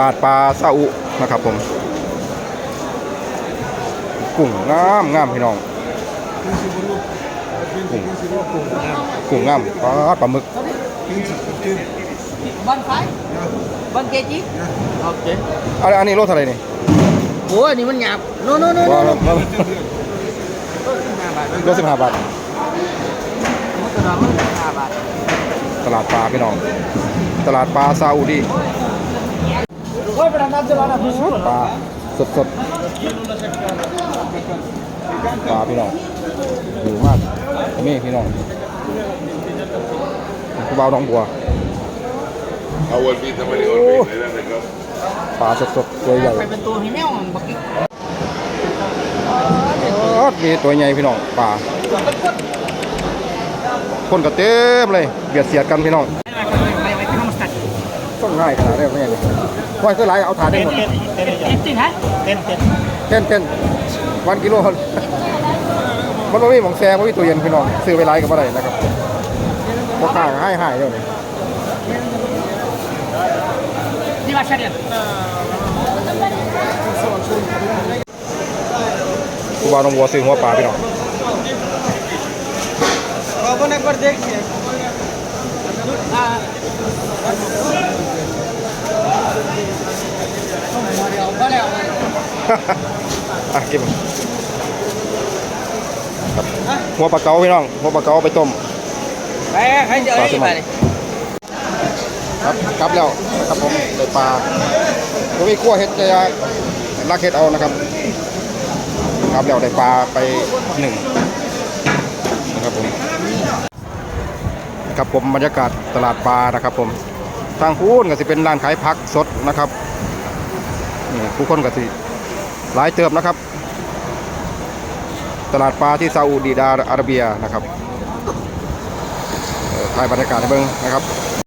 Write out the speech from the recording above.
ลาดปลาซาอุนะครับผม กุ้งงามงามพี่น้อง กุ้งกุ้งงามปลาปลาหมึก One five? One kg? Okay. อันอันนี้โลเท่าไหร่นี่ Ủa, ini มันหยาบ No, no, no, ว่า no. ว่าโลสิบห้าบาท Nó từ đó mới là bạn. ตลาดปลาพี่น้อง ตลาดปลาซาอุดี ปลาสดสดปลาพี่น้องอยู่มากนี่พี่น้องกูเบาน้องบัวาวันนี้ทำไมวันนี้ได้ไหมคปลาสดสดตัวใหญ่เป็นตัวหิมะบักมีตัวใหญ่พี่น้องปลาคนก็เต็มเลยเบียดเสียดกันพี่น้องต้องง่ายขนาดนี้ไม่ใช่ เลยว่าคือไรเอาถาดได้หมด Em tin hả? Em tin. เต้นเต้นวันกิโลมันไม่มีหมองแซงไม่มีตัวเย็นพี่น้องซื้อไปไรก็ไม่ได้นะครับพวกข้างให้หายเดี๋ยวนี้ Đi vào xe điện. กูบาน้องวัวซื้อหัวปลาพี่น้อง Bapak อะกินครับหัวปลาเก๋าพี่น้อง หัวปลาเก๋าเอาไปต้ม Eh, hai Pak jadi Suman. balik. ครับกลับแล้วนะครับผมได้ปลาก็มีขั้วเห็ดจะลักเห็ดเอานะครับกลับแล้วได้ปลาไปหนึ่งนะครับผมครับผมบรรยากาศตลาดปลานะครับผมทางพูนก็สิเป็นร้านขายผักสดนะครับนี่ผู้คนก็สิ หลายเติบนะครับ ตลาดปลาที่ซาอุดีอาระเบียนะครับถ่ายบรรยากาศให้เบิ่งนะครับ